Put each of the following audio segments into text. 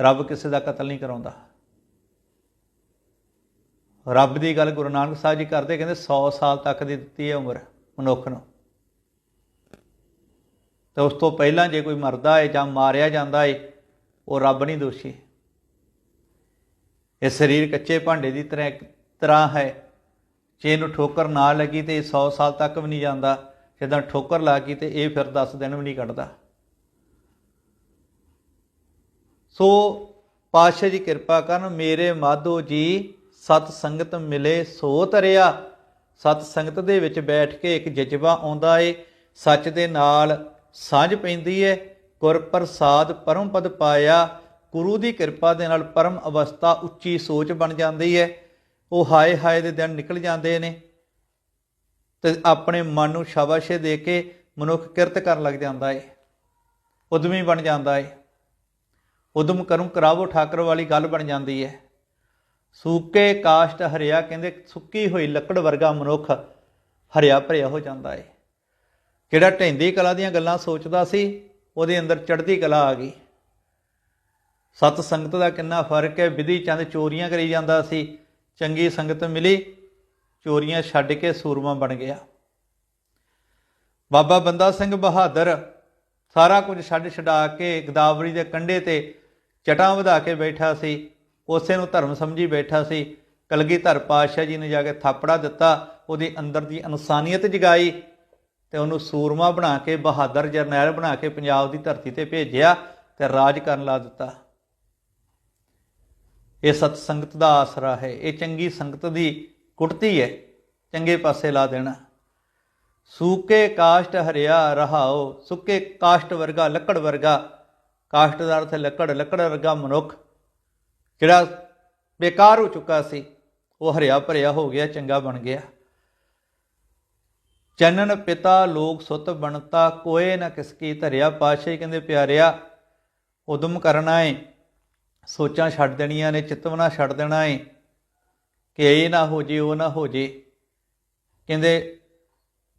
ਰੱਬ ਕਿਸੇ ਦਾ ਕਤਲ ਨਹੀਂ ਕਰਾਉਂਦਾ। ਰੱਬ ਦੀ ਗੱਲ ਗੁਰੂ ਨਾਨਕ ਸਾਹਿਬ ਜੀ ਕਰਦੇ, ਕਹਿੰਦੇ 100 ਸਾਲ ਤੱਕ ਦੀ ਦਿੱਤੀ ਹੈ ਉਮਰ ਮਨੁੱਖ ਨੂੰ। ਤੇ ਉਸ ਤੋਂ ਪਹਿਲਾਂ ਜੇ ਕੋਈ ਮਰਦਾ ਹੈ ਜਾਂ ਮਾਰਿਆ ਜਾਂਦਾ ਹੈ ਉਹ ਰੱਬ ਨਹੀਂ ਦੋਸ਼ੀ। ਇਹ ਸਰੀਰ ਕੱਚੇ ਭਾਂਡੇ ਦੀ ਤਰ੍ਹਾਂ ਤਰ੍ਹਾਂ ਹੈ। ਜੇ ਇਹਨੂੰ ਠੋਕਰ ਨਾ ਲੱਗੀ ਤੇ ਇਹ 100 ਸਾਲ ਤੱਕ ਵੀ ਨਹੀਂ ਜਾਂਦਾ। ਜਦੋਂ ਠੋਕਰ ਲੱਗੀ ਤੇ ਇਹ ਫਿਰ 10 ਦਿਨ ਵੀ ਨਹੀਂ ਕੱਢਦਾ। ਸੋ ਪਾਤਸ਼ਾਹ ਜੀ ਕਿਰਪਾ ਕਰਨ, ਮੇਰੇ ਮਾਧੋ ਜੀ ਸਤ ਸੰਗਤ ਮਿਲੇ, ਸੋ ਤਰਿਆ ਸਤ ਸੰਗਤ ਦੇ ਵਿੱਚ ਬੈਠ ਕੇ ਇੱਕ ਜਜ਼ਬਾ ਆਉਂਦਾ ਏ। ਸੱਚ ਦੇ ਨਾਲ ਸਾਂਝ ਪੈਂਦੀ ਏ। ਗੁਰ ਪ੍ਰਸਾਦ ਪਰਮ ਪਦ ਪਾਇਆ। ਗੁਰੂ ਦੀ ਕਿਰਪਾ ਦੇ ਨਾਲ ਪਰਮ ਅਵਸਥਾ ਉੱਚੀ ਸੋਚ ਬਣ ਜਾਂਦੀ ਏ। ਉਹ ਹਾਏ ਹਾਏ ਦੇ ਦਿਨ ਨਿਕਲ ਜਾਂਦੇ ਨੇ ਤੇ ਆਪਣੇ ਮਨ ਨੂੰ ਸ਼ਾਬਾਸ਼ੇ ਦੇ ਕੇ ਮਨੁੱਖ ਕਿਰਤ ਕਰਨ ਲੱਗ ਜਾਂਦਾ ਏ। ਉਦਮੀ ਬਣ ਜਾਂਦਾ ਏ। ਉਦਮ ਕਰੂੰ, ਕਰਾਵੋ, ਠਾਕਰ ਵਾਲੀ ਗੱਲ ਬਣ ਜਾਂਦੀ ਹੈ। ਸੂਕੇ ਕਾਸ਼ਟ ਹਰਿਆ, ਕਹਿੰਦੇ ਸੁੱਕੀ ਹੋਈ ਲੱਕੜ ਵਰਗਾ ਮਨੁੱਖ ਹਰਿਆ ਭਰਿਆ ਹੋ ਜਾਂਦਾ ਏ। ਜਿਹੜਾ ਢੈਂਦੀ ਕਲਾ ਦੀਆਂ ਗੱਲਾਂ ਸੋਚਦਾ ਸੀ, ਉਹਦੇ ਅੰਦਰ ਚੜ੍ਹਦੀ ਕਲਾ ਆ ਗਈ। ਸਤ ਸੰਗਤ ਦਾ ਕਿੰਨਾ ਫ਼ਰਕ ਹੈ, ਵਿਧੀ ਚੰਦ ਚੋਰੀਆਂ ਕਰੀ ਜਾਂਦਾ ਸੀ, ਚੰਗੀ ਸੰਗਤ ਮਿਲੀ, ਚੋਰੀਆਂ ਛੱਡ ਕੇ ਸੂਰਮਾ ਬਣ ਗਿਆ। ਬਾਬਾ ਬੰਦਾ ਸਿੰਘ ਬਹਾਦਰ ਸਾਰਾ ਕੁਝ ਛੱਡ ਛਡਾ ਕੇ ਗਦਾਵਰੀ ਦੇ ਕੰਢੇ ਤੇ ਚਟਾਂ ਵਧਾ ਕੇ ਬੈਠਾ ਸੀ, ਉਸੇ ਨੂੰ ਧਰਮ ਸਮਝੀ ਬੈਠਾ ਸੀ। ਕਲਗੀਧਰ ਪਾਤਸ਼ਾਹ ਜੀ ਨੇ ਜਾ ਕੇ ਥਾਪੜਾ ਦਿੱਤਾ, ਉਹਦੇ ਅੰਦਰ ਦੀ ਇਨਸਾਨੀਅਤ ਜਗਾਈ ਤੇ ਉਹਨੂੰ ਸੂਰਮਾ ਬਣਾ ਕੇ, ਬਹਾਦਰ ਜਰਨੈਲ ਬਣਾ ਕੇ ਪੰਜਾਬ ਦੀ ਧਰਤੀ ਤੇ ਭੇਜਿਆ ਤੇ ਰਾਜ ਕਰਨ ਲਾ ਦਿੱਤਾ। ਇਹ ਸਤ ਸੰਗਤ ਦਾ ਆਸਰਾ ਹੈ, ਇਹ ਚੰਗੀ ਸੰਗਤ ਦੀ ਕੁੜਤੀ ਹੈ, ਚੰਗੇ ਪਾਸੇ ਲਾ ਦੇਣਾ। ਸੂਕੇ ਕਾਸ਼ਟ ਹਰਿਆ ਰਹਾਓ, ਸੁੱਕੇ ਕਾਸ਼ਟ ਵਰਗਾ, ਲੱਕੜ ਵਰਗਾ ਕਾਸ਼ਟ ਦਾ ਅਰਥ ਲੱਕੜ ਲੱਕੜ ਵਰਗਾ ਮਨੁੱਖ। ਜਿਹੜਾ ਬੇਕਾਰ ਹੋ ਚੁੱਕਾ ਸੀ, ਉਹ ਹਰਿਆ ਭਰਿਆ ਹੋ ਗਿਆ, ਚੰਗਾ ਬਣ ਗਿਆ। ਚੰਨਨ ਪਿਤਾ ਲੋਕ ਸੁਤ ਬਣਤਾ, ਕੋਏ ਨਾ ਕਿਸ ਕੀ ਧਰਿਆ ਪਾਸ਼ੇ, ਕਹਿੰਦੇ ਪਿਆਰਿਆ, ਉਦਮ ਕਰਨਾ ਏ ਸੋਚਾਂ ਛੱਡ ਦੇਣੀਆਂ ਨੇ, ਚਿਤਵਨਾ ਛੱਡ ਦੇਣਾ ਏ। ਕਿ ਇਹ ਨਾ ਹੋ ਜੇ, ਉਹ ਨਾ ਹੋ ਜੇ। ਕਹਿੰਦੇ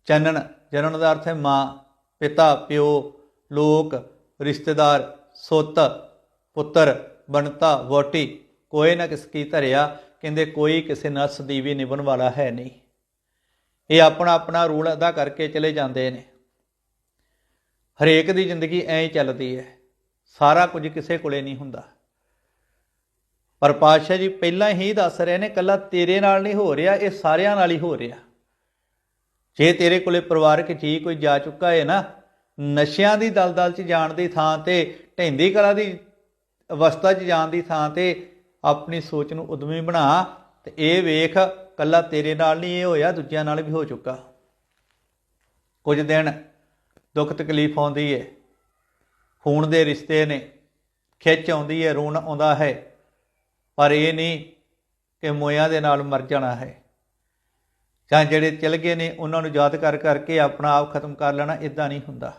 ਚੰਨਣ ਜਨਨ ਦਾ ਅਰਥ ਹੈ ਮਾਂ, ਪਿਤਾ, ਪਿਓ, ਲੋਕ, ਰਿਸ਼ਤੇਦਾਰ। ਸੁੱਤ, ਪੁੱਤਰ, ਬਣਤਾ ਵੋਟੀ ਕੋਈ ਨਾ ਕਿਸ ਕੀ ਧਰਿਆ, ਕਹਿੰਦੇ ਕੋਈ ਕਿਸੇ ਨਾਲ ਸਦੀਵੀ ਨਿਭਣ ਵਾਲਾ ਹੈ ਨਹੀਂ। ਇਹ ਆਪਣਾ ਆਪਣਾ ਰੂਲ ਅਦਾ ਕਰਕੇ ਚਲੇ ਜਾਂਦੇ ਨੇ। ਹਰੇਕ ਦੀ ਜ਼ਿੰਦਗੀ ਐਂ ਹੀ ਚੱਲਦੀ ਹੈ। ਸਾਰਾ ਕੁਝ ਕਿਸੇ ਕੋਲੇ ਨਹੀਂ ਹੁੰਦਾ। ਪਰ ਪਾਤਸ਼ਾਹ ਜੀ ਪਹਿਲਾਂ ਹੀ ਦੱਸ ਰਹੇ ਨੇ, ਕੱਲਾ ਤੇਰੇ ਨਾਲ ਨਹੀਂ ਹੋ ਰਿਹਾ, ਇਹ ਸਾਰਿਆਂ ਨਾਲ ਹੀ ਹੋ ਰਿਹਾ। ਜੇ ਤੇਰੇ ਕੋਲੇ ਪਰਿਵਾਰਕ ਜੀ ਕੋਈ ਜਾ ਚੁੱਕਾ ਹੈ ਨਾ, ਨਸ਼ਿਆਂ ਦੀ ਦਲਦਲ 'ਚ ਜਾਣ ਦੀ ਥਾਂ ਤੇ ਢੈਂਦੀ ਕਲਾ ਦੀ ਅਵਸਥਾ 'ਚ ਜਾਣ ਦੀ ਥਾਂ ਤੇ ਆਪਣੀ ਸੋਚ ਨੂੰ ਉਦਮੀ ਬਣਾ ਤੇ ਇਹ ਵੇਖ ਕੱਲਾ ਤੇਰੇ ਨਾਲ ਨਹੀਂ ਇਹ ਹੋਇਆ, ਦੂਜਿਆਂ ਨਾਲ ਵੀ ਹੋ ਚੁੱਕਾ। ਕੁਝ ਦਿਨ ਦੁੱਖ ਤਕਲੀਫ ਆਉਂਦੀ ਹੈ ਖੂਨ ਦੇ ਰਿਸ਼ਤੇ ਨੇ, ਖਿੱਚ ਆਉਂਦੀ ਹੈ ਰੋਣ ਆਉਂਦਾ ਹੈ, ਪਰ ਇਹ ਨਹੀਂ ਕਿ ਮੋਇਆਂ ਦੇ ਨਾਲ ਮਰ ਜਾਣਾ ਹੈ। ਜਾਂ ਜਿਹੜੇ ਚਲ ਗਏ ਨੇ, ਉਹਨਾਂ ਨੂੰ ਯਾਦ ਕਰ ਕਰਕੇ ਆਪਣਾ ਆਪ ਖਤਮ ਕਰ ਲੈਣਾ ਇਦਾਂ ਨਹੀਂ ਹੁੰਦਾ।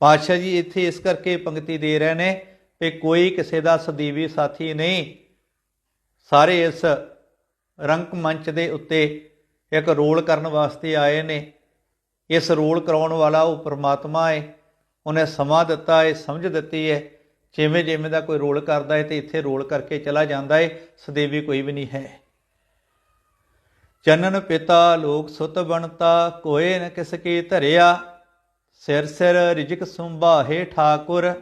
ਪਾਤਸ਼ਾਹ ਜੀ ਇੱਥੇ ਇਸ ਕਰਕੇ ਪੰਕਤੀ ਦੇ ਰਹੇ ਨੇ ਕਿ ਕੋਈ ਕਿਸੇ ਦਾ ਸਦੀਵੀ ਸਾਥੀ ਨਹੀਂ। ਸਾਰੇ ਇਸ ਰੰਗ ਮੰਚ ਦੇ ਉੱਤੇ ਇੱਕ ਰੋਲ ਕਰਨ ਵਾਸਤੇ ਆਏ ਨੇ। ਇਸ ਰੋਲ ਕਰਾਉਣ ਵਾਲਾ ਉਹ ਪ੍ਰਮਾਤਮਾ ਹੈ ਉਹਨੇ ਸਮਾਂ ਦਿੱਤਾ ਹੈ ਸਮਝ ਦਿੱਤੀ ਹੈ ਜਿਵੇਂ ਜਿਵੇਂ ਦਾ ਕੋਈ ਰੋਲ ਕਰਦਾ ਹੈ ਤੇ ਇੱਥੇ ਰੋਲ ਕਰਕੇ ਚਲਾ ਜਾਂਦਾ ਹੈ ਸਦੇਵੀ ਕੋਈ ਵੀ ਨਹੀਂ ਹੈ। ਚੰਨਨ ਪਿਤਾ ਲੋਕ ਸੁਤ ਬਣਤਾ, ਕੋਏ ਨ ਕਿਸ ਕੀ ਧਰਿਆ। ਸਿਰ ਸਿਰ ਰਿਜਕ ਸੁੰਭਾਹੇ ਠਾਕੁਰ,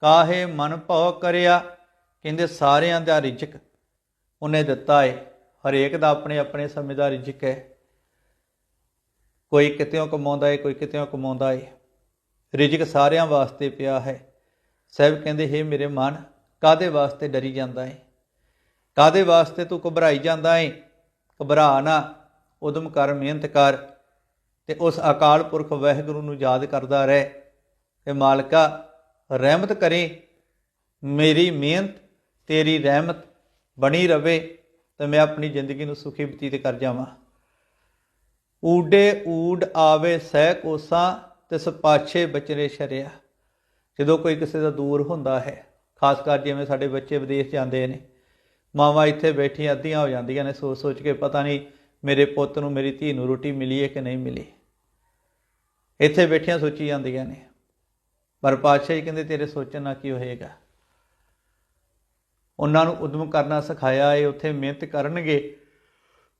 ਕਾਹੇ ਮਨ ਭਉ ਕਰਿਆ? ਕਹਿੰਦੇ ਸਾਰਿਆਂ ਦਾ ਰਿਜਕ ਉਹਨੇ ਦਿੱਤਾ ਏ। ਹਰੇਕ ਦਾ ਆਪਣੇ ਆਪਣੇ ਸਮੇਂ ਦਾ ਰਿਜਕ ਹੈ। ਕੋਈ ਕਿਤੇੋਂ ਕਮਾਉਂਦਾ ਏ, ਕੋਈ ਕਿਤੇੋਂ ਕਮਾਉਂਦਾ ਏ। ਰਿਜਕ ਸਾਰਿਆਂ ਵਾਸਤੇ ਪਿਆ ਹੈ। ਸਹਿਬ ਕਹਿੰਦੇ, ਹੇ ਮੇਰੇ ਮਨ ਕਾਦੇ ਵਾਸਤੇ ਡਰੀ ਜਾਂਦਾ ਏ? ਕਾਦੇ ਵਾਸਤੇ ਤੂੰ ਘਬਰਾਈ ਜਾਂਦਾ ਏ? ਘਬਰਾ ਨਾ, ਉਦਮ ਕਰ, ਮਿਹਨਤ ਕਰ। ਤੇ ਉਸ ਅਕਾਲ ਪੁਰਖ ਵਾਹਿਗੁਰੂ ਨੂੰ ਯਾਦ ਕਰਦਾ ਰਹਿ ਤੇ ਮਾਲਕਾ, ਰਹਿਮਤ ਕਰੇ, ਮੇਰੀ ਮਿਹਨਤ, ਤੇਰੀ ਰਹਿਮਤ ਬਣੀ ਰਵੇ ਤੇ ਮੈਂ ਆਪਣੀ ਜ਼ਿੰਦਗੀ ਨੂੰ ਸੁਖੀ ਬਤੀਤ ਕਰ ਜਾਵਾਂ। ਊਡੇ ਊਡ ਆਵੇ ਸਹਿ ਕੋਸਾ ਤਿਸ ਪਾਛੇ ਬਚਰੇ ਸ਼ਰਿਆ। ਜਦੋਂ ਕੋਈ ਕਿਸੇ ਦਾ ਦੂਰ ਹੁੰਦਾ ਹੈ, ਖਾਸ ਕਰ ਜਿਵੇਂ ਸਾਡੇ ਬੱਚੇ ਵਿਦੇਸ਼ ਜਾਂਦੇ ਨੇ, ਮਾਵਾਂ ਇੱਥੇ ਬੈਠੀਆਂ ਅੱਧੀਆਂ ਹੋ ਜਾਂਦੀਆਂ ਨੇ ਸੋਚ ਸੋਚ ਕੇ ਪਤਾ ਨਹੀਂ ਮੇਰੇ ਪੁੱਤ ਨੂੰ, ਮੇਰੀ ਧੀ ਨੂੰ ਰੋਟੀ ਮਿਲੀ ਹੈ ਕਿ ਨਹੀਂ ਮਿਲੀ? ਇੱਥੇ ਬੈਠੀਆਂ ਸੋਚੀ ਜਾਂਦੀਆਂ ਨੇ। ਪਰ ਪਾਤਸ਼ਾਹ ਜੀ ਕਹਿੰਦੇ, ਤੇਰੇ ਸੋਚਣ ਨਾਲ ਕੀ ਹੋਏਗਾ? ਉਹਨਾਂ ਨੂੰ ਉਦਮ ਕਰਨਾ ਸਿਖਾਇਆ ਏ ਉੱਥੇ ਮਿਹਨਤ ਕਰਨਗੇ।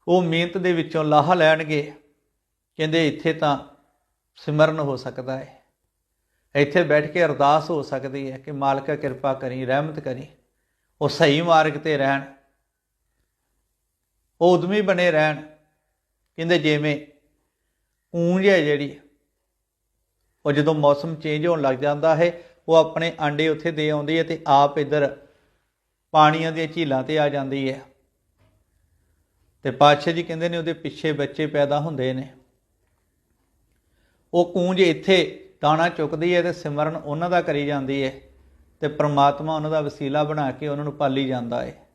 ਉਹ ਮਿਹਨਤ ਦੇ ਵਿੱਚੋਂ ਲਾਹਾ ਲੈਣਗੇ। ਕਹਿੰਦੇ, ਇੱਥੇ ਤਾਂ ਸਿਮਰਨ ਹੋ ਸਕਦਾ ਹੈ। ਇੱਥੇ ਬੈਠ ਕੇ ਅਰਦਾਸ ਹੋ ਸਕਦੀ ਹੈ ਕਿ ਮਾਲਕਾ ਕਿਰਪਾ ਕਰੀ, ਰਹਿਮਤ ਕਰੀ। ਉਹ ਸਹੀ ਮਾਰਗ ਤੇ ਰਹਿਣ। ਉਹ ਉਦਮੀ ਬਣੇ ਰਹਿਣ। ਕਹਿੰਦੇ ਜਿਵੇਂ ਕੂੰਜ ਹੈ ਜਿਹੜੀ, ਉਹ ਜਦੋਂ ਮੌਸਮ ਚੇਂਜ ਹੋਣ ਲੱਗ ਜਾਂਦਾ ਹੈ, ਉਹ ਆਪਣੇ ਆਂਡੇ ਉੱਥੇ ਦੇ ਆਉਂਦੀ ਹੈ ਤੇ ਆਪ ਇੱਧਰ ਪਾਣੀਆਂ ਦੀਆਂ ਝੀਲਾਂ ਤੇ ਆ ਜਾਂਦੀ ਹੈ। ਤੇ ਪਾਤਸ਼ਾਹ ਜੀ ਕਹਿੰਦੇ ਨੇ ਉਹਦੇ ਪਿੱਛੇ ਬੱਚੇ ਪੈਦਾ ਹੁੰਦੇ ਨੇ। ਉਹ ਕੂੰਜ ਇੱਥੇ ਦਾਣਾ ਚੁੱਕਦੀ ਹੈ ਤੇ ਸਿਮਰਨ ਉਹਨਾਂ ਦਾ ਕਰੀ ਜਾਂਦੀ ਹੈ ਤੇ ਪ੍ਰਮਾਤਮਾ ਉਹਨਾਂ ਦਾ ਵਸੀਲਾ ਬਣਾ ਕੇ ਉਹਨਾਂ ਨੂੰ ਪਾਲੀ ਜਾਂਦਾ ਹੈ।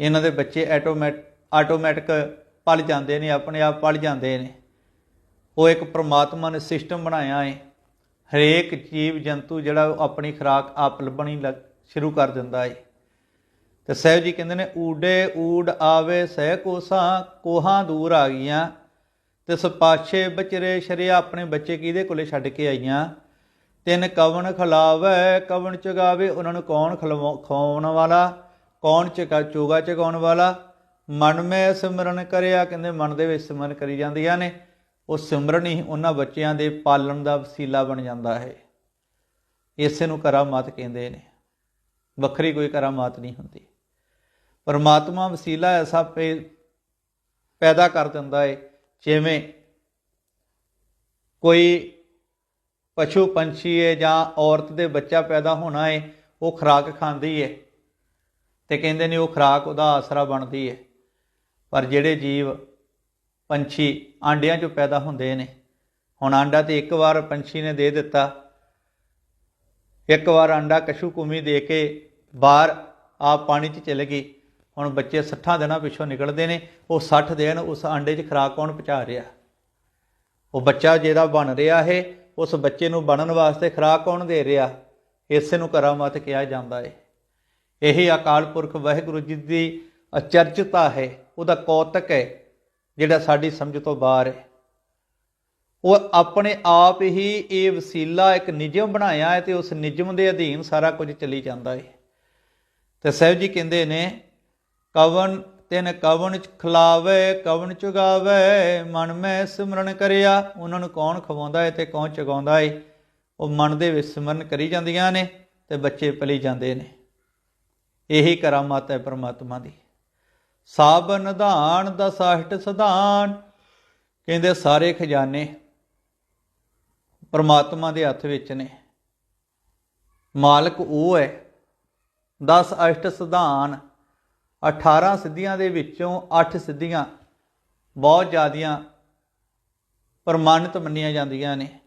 ਇਹਨਾਂ ਦੇ ਬੱਚੇ ਆਟੋਮੈਟ ਆਟੋਮੈਟਿਕ ਪਲ ਜਾਂਦੇ ਨੇ, ਆਪਣੇ ਆਪ ਪਲ ਜਾਂਦੇ ਨੇ। ਉਹ ਇੱਕ ਪ੍ਰਮਾਤਮਾ ਨੇ ਸਿਸਟਮ ਬਣਾਇਆ ਹੈ ਹਰੇਕ ਜੀਵ ਜੰਤੂ ਜਿਹੜਾ ਉਹ ਆਪਣੀ ਖੁਰਾਕ ਆਪ ਲੱਭਣੀ ਲੱਗ, ਸ਼ੁਰੂ ਕਰ ਦਿੰਦਾ ਹੈ ਤੇ ਸਹਿਬ ਜੀ ਕਹਿੰਦੇ ਨੇ ਊਡੇ ਊੜ ਆਵੇ, ਸਹਿ ਕੋਸਾਂ, ਕੋਹਾਂ ਦੂਰ ਆ ਗਈਆਂ। ਤੇ ਸਪਾਛੇ ਬਚਰੇ ਸ਼ਰਿਆ ਆਪਣੇ ਬੱਚੇ ਕਿਹਦੇ ਕੋਲੇ ਛੱਡ ਕੇ ਆਈਆਂ? ਤਿੰਨ ਕਵਨ ਖਲਾਵੇ ਕਵਨ ਚਗਾਵੇ, ਉਹਨਾਂ ਨੂੰ ਕੌਣ ਖਲਵਾ- ਖਵਾਉਣ ਵਾਲਾ? ਕੌਣ ਚਗਾ, ਚੋਗਾ ਚਗਾਉਣ ਵਾਲਾ? ਮਨ ਮੈਂ ਸਿਮਰਨ ਕਰਿਆ, ਕਹਿੰਦੇ ਮਨ ਦੇ ਵਿੱਚ ਸਿਮਰਨ ਕਰੀ ਜਾਂਦੀਆਂ ਨੇ। ਉਹ ਸਿਮਰਨ ਹੀ ਉਹਨਾਂ ਬੱਚਿਆਂ ਦੇ ਪਾਲਣ ਦਾ ਵਸੀਲਾ ਬਣ ਜਾਂਦਾ ਹੈ। ਇਸੇ ਨੂੰ ਕਰਾਮਾਤ ਕਹਿੰਦੇ ਨੇ। ਵੱਖਰੀ ਕੋਈ ਕਰਾਮਾਤ ਨਹੀਂ ਹੁੰਦੀ। ਪਰਮਾਤਮਾ ਵਸੀਲਾ ਐਸਾ ਪੇ- ਪੈਦਾ ਕਰ ਦਿੰਦਾ ਹੈ, ਜਿਵੇਂ ਕੋਈ ਪਸ਼ੂ ਪੰਛੀ ਹੈ ਜਾਂ ਔਰਤ ਦੇ ਬੱਚਾ ਪੈਦਾ ਹੋਣਾ ਹੈ, ਉਹ ਖੁਰਾਕ ਖਾਂਦੀ ਹੈ ਤੇ ਕਹਿੰਦੇ ਨੇ ਉਹ ਖੁਰਾਕ ਉਹਦਾ ਆਸਰਾ ਬਣਦੀ ਹੈ। ਪਰ ਜਿਹੜੇ ਜੀਵ ਪੰਛੀ ਆਂਡਿਆਂ ਚੋਂ ਪੈਦਾ ਹੁੰਦੇ ਨੇ, ਹੁਣ ਆਂਡਾ ਤੇ ਇੱਕ ਵਾਰ ਪੰਛੀ ਨੇ ਦੇ ਦਿੱਤਾ, ਇੱਕ ਵਾਰ ਆਂਡਾ ਕਸ਼ੂ ਕੁਮੀ ਦੇ ਕੇ ਬਾਹਰ ਆ ਪਾਣੀ 'ਚ ਚਲੇ ਗਈ, ਹੁਣ ਬੱਚੇ 60 ਦਿਨਾਂ ਪਿੱਛੋਂ ਨਿਕਲਦੇ ਨੇ, ਉਹ 60 ਦਿਨ ਉਸ ਆਂਡੇ 'ਚ ਖੁਰਾਕ ਕੌਣ ਪਹੁੰਚਾ ਰਿਹਾ? ਉਹ ਬੱਚਾ ਜਿਹਦਾ ਬਣ ਰਿਹਾ ਹੈ ਉਸ ਬੱਚੇ ਨੂੰ ਬਣਨ ਵਾਸਤੇ ਖੁਰਾਕ ਕੌਣ ਦੇ ਰਿਹਾ? ਇਸੇ ਨੂੰ ਕਰਾਮਾਤ ਕਿਹਾ ਜਾਂਦਾ ਹੈ ਇਹੀ ਅਕਾਲ ਪੁਰਖ ਵਾਹਿਗੁਰੂ ਜੀ ਦੀ ਅਚਰਜਤਾ ਹੈ। ਉਹਦਾ ਕੌਤਕ ਹੈ, ਜਿਹੜਾ ਸਾਡੀ ਸਮਝ ਤੋਂ ਬਾਹਰ ਹੈ। ਉਹ ਆਪਣੇ ਆਪ ਹੀ ਇਹ ਵਸੀਲਾ ਇੱਕ ਨਿਯਮ ਬਣਾਇਆ ਹੈ ਤੇ ਉਸ ਨਿਯਮ ਦੇ ਅਧੀਨ ਸਾਰਾ ਕੁਝ ਚੱਲੀ ਜਾਂਦਾ ਹੈ। ਤੇ ਸਾਹਿਬ ਜੀ ਕਹਿੰਦੇ ਨੇ ਕਵਨ ਤਿਨ ਕਵਨ ਚ ਖਲਾਵੇ ਕਵਨ ਚੁਗਾਵੇ, ਮਨ ਮੈਂ ਸਿਮਰਨ ਕਰਿਆ। ਉਹਨਾਂ ਨੂੰ ਕੌਣ ਖਵਾਉਂਦਾ ਹੈ ਤੇ ਕੌਣ ਚਗਾਉਂਦਾ ਹੈ? ਉਹ ਮਨ ਦੇ ਵਿੱਚ ਸਿਮਰਨ ਕਰੀ ਜਾਂਦੀਆਂ ਨੇ ਤੇ ਬੱਚੇ ਪਲੀ ਜਾਂਦੇ ਨੇ। ਇਹੀ ਕਰਾਮਾਤ ਹੈ ਪਰਮਾਤਮਾ ਦੀ। ਸਾਬ ਨਿਧਾਨ ਦਾ ਸਾਹਟ ਸਧਾਨ। ਕਹਿੰਦੇ ਸਾਰੇ ਖਜ਼ਾਨੇ ਪਰਮਾਤਮਾ ਦੇ ਹੱਥ ਵਿੱਚ ਨੇ। ਮਾਲਕ ਉਹ ਹੈ 10 ਅਸ਼ਟ ਸਿਧਾਨ 18 ਸਿੱਧੀਆਂ ਦੇ ਵਿੱਚੋਂ 8 ਸਿੱਧੀਆਂ ਬਹੁਤ ਜ਼ਿਆਦੀਆਂ ਪ੍ਰਮਾਣਿਤ ਮੰਨੀਆਂ ਜਾਂਦੀਆਂ ਨੇ।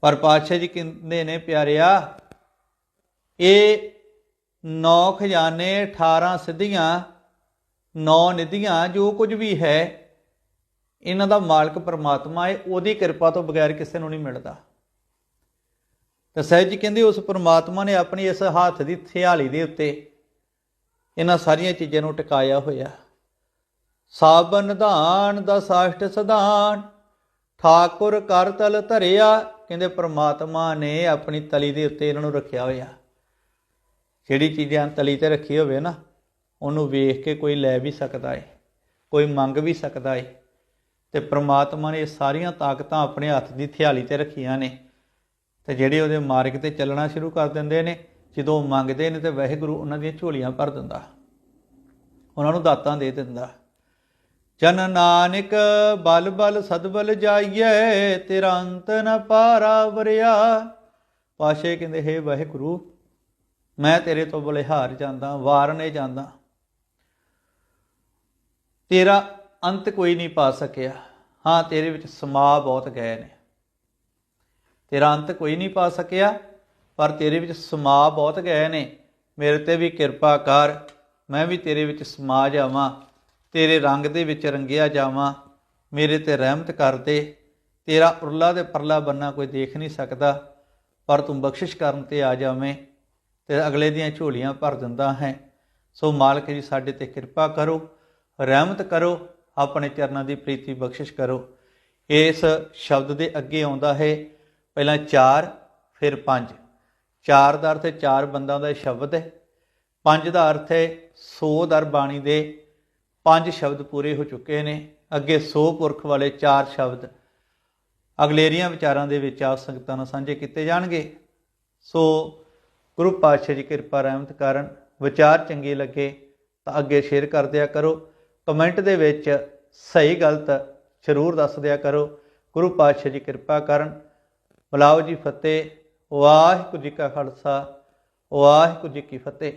ਪਰ ਪਾਤਸ਼ਾਹ ਜੀ ਕਹਿੰਦੇ ਨੇ, ਪਿਆਰਿਆ, ਇਹ ਨੌ ਖਜ਼ਾਨੇ 18 ਸਿੱਧੀਆਂ ਨੌ ਨਿਧੀਆਂ ਜੋ ਕੁਝ ਵੀ ਹੈ, ਇਹਨਾਂ ਦਾ ਮਾਲਕ ਪਰਮਾਤਮਾ ਹੈ, ਉਹਦੀ ਕਿਰਪਾ ਤੋਂ ਬਗੈਰ ਕਿਸੇ ਨੂੰ ਨਹੀਂ ਮਿਲਦਾ। ਤਾਂ ਸਹਿਜ ਜੀ ਕਹਿੰਦੇ, ਉਸ ਪਰਮਾਤਮਾ ਨੇ ਆਪਣੀ ਇਸ ਹੱਥ ਦੀ ਥਿਆਲੀ ਦੇ ਉੱਤੇ ਇਹਨਾਂ ਸਾਰੀਆਂ ਚੀਜ਼ਾਂ ਨੂੰ ਟਿਕਾਇਆ ਹੋਇਆ। ਸਾਬਨ ਧਾਨ ਦਾ ਸਾਸ਼ਟ ਸਿਧਾਨ, ਠਾਕੁਰ ਕਰ ਤਲ ਧਰਿਆ, ਕਹਿੰਦੇ ਪ੍ਰਮਾਤਮਾ ਨੇ ਆਪਣੀ ਤਲੀ ਦੇ ਉੱਤੇ ਇਹਨਾਂ ਨੂੰ ਰੱਖਿਆ ਹੋਇਆ। ਜਿਹੜੀ ਚੀਜ਼ਾਂ ਤਲੀ ਤੇ ਰੱਖੀ ਹੋਵੇ ਨਾ ਉਹਨੂੰ ਵੇਖ ਕੇ ਕੋਈ ਲੈ ਵੀ ਸਕਦਾ ਏ, ਕੋਈ ਮੰਗ ਵੀ ਸਕਦਾ ਏ। ਤੇ ਪ੍ਰਮਾਤਮਾ ਨੇ ਇਹ ਸਾਰੀਆਂ ਤਾਕਤਾਂ ਆਪਣੇ ਹੱਥ ਦੀ ਥਿਆਲੀ ਤੇ ਰੱਖੀਆਂ ਨੇ। ਤੇ ਜਿਹੜੇ ਉਹਦੇ ਮਾਰਗ ਤੇ ਚੱਲਣਾ ਸ਼ੁਰੂ ਕਰ ਦਿੰਦੇ ਨੇ, ਜਦੋਂ ਉਹ ਮੰਗਦੇ ਨੇ ਤੇ ਵਾਹਿਗੁਰੂ ਉਹਨਾਂ ਦੀਆਂ ਝੋਲੀਆਂ ਭਰ ਦਿੰਦਾ। ਉਹਨਾਂ ਨੂੰ ਦਾਤਾਂ ਦੇ ਦਿੰਦਾ। ਜਨ ਨਾਨਕ, ਬਲ ਬਲ ਸਦਬਲ ਜਾਈਏ ਤੇਰਾ ਅੰਤ ਨ ਪਾਰਾ ਵਰਿਆ। ਪਾਸ਼ੇ ਕਹਿੰਦੇ, ਹੈ ਵਾਹਿਗੁਰੂ, ਮੈਂ ਤੇਰੇ ਤੋਂ ਬਲਿਹਾਰ ਜਾਂਦਾ, ਵਾਰਨੇ ਜਾਂਦਾ। ਤੇਰਾ ਅੰਤ ਕੋਈ ਨਹੀਂ ਪਾ ਸਕਿਆ। ਹਾਂ, ਤੇਰੇ ਵਿੱਚ ਸਮਾ ਬਹੁਤ ਗਏ ਨੇ ਤੇਰਾ ਅੰਤ ਕੋਈ ਨਹੀਂ ਪਾ ਸਕਿਆ, ਪਰ ਤੇਰੇ ਵਿੱਚ ਸਮਾ ਬਹੁਤ ਗਏ ਨੇ ਮੇਰੇ ਤੇ ਵੀ ਕਿਰਪਾ ਕਰ, ਮੈਂ ਵੀ ਤੇਰੇ ਵਿੱਚ ਸਮਾ ਜਾਵਾਂ, ਤੇਰੇ ਰੰਗ ਦੇ ਵਿੱਚ ਰੰਗਿਆ ਜਾਵਾਂ, ਮੇਰੇ ਤੇ ਰਹਿਮਤ ਕਰ ਦੇ। ਤੇਰਾ ਉਰਲਾ ਦੇ ਪਰਲਾ ਬੰਨਾ ਕੋਈ ਦੇਖ ਨਹੀਂ ਸਕਦਾ, ਪਰ ਤੂੰ ਬਖਸ਼ਿਸ਼ ਕਰਨ ਤੇ ਆ ਜਾਵੇਂ, ਤੇ ਅਗਲੇ ਦੀਆਂ ਝੋਲੀਆਂ ਭਰ ਦਿੰਦਾ ਹੈ। ਸੋ ਮਾਲਕ ਜੀ, ਸਾਡੇ ਤੇ ਕਿਰਪਾ ਕਰੋ। ਰਹਿਮਤ ਕਰੋ, ਆਪਣੇ ਚਰਨਾਂ ਦੀ ਪ੍ਰੀਤੀ ਬਖਸ਼ਿਸ਼ ਕਰੋ। ਇਸ ਸ਼ਬਦ ਦੇ ਅੱਗੇ ਆਉਂਦਾ ਹੈ, ਪਹਿਲਾਂ 4 ਫਿਰ 5 ਚਾਰ ਦਾ ਅਰਥ ਹੈ, ਚਾਰ ਬੰਦਾਂ ਦਾ ਸ਼ਬਦ ਹੈ। ਪੰਜ ਦਾ ਅਰਥ ਹੈ 100 ਦਰ ਬਾਣੀ ਦੇ ਪੰਜ ਸ਼ਬਦ ਪੂਰੇ ਹੋ ਚੁੱਕੇ ਨੇ। ਅੱਗੇ 100 ਪੁਰਖ ਵਾਲੇ ਚਾਰ ਸ਼ਬਦ। ਅਗਲੇਰੀਆਂ ਵਿਚਾਰਾਂ ਦੇ ਵਿੱਚ ਆਪ ਸੰਗਤਾਂ ਨਾਲ ਸਾਂਝੇ ਕੀਤੇ ਜਾਣਗੇ। ਸੋ ਗੁਰੂ ਪਾਤਸ਼ਾਹ ਜੀ ਕਿਰਪਾ ਰਹਿਮਤ ਕਰਨ ਵਿਚਾਰ ਚੰਗੇ ਲੱਗੇ, ਤਾਂ ਅੱਗੇ ਸ਼ੇਅਰ ਕਰ ਦਿਆ ਕਰੋ। ਕਮੈਂਟ ਦੇ ਵਿੱਚ ਸਹੀ ਗਲਤ ਜ਼ਰੂਰ ਦੱਸ ਦਿਆ ਕਰੋ। ਗੁਰੂ ਪਾਤਸ਼ਾਹ ਜੀ ਕਿਰਪਾ ਕਰਨ। ਬੁਲਾਓ ਜੀ ਫਤਿਹ। ਵਾਹਿਗੁਰੂ ਜੀ ਕਾ ਖਾਲਸਾ। ਵਾਹਿਗੁਰੂ ਜੀ ਕੀ ਫਤਿਹ।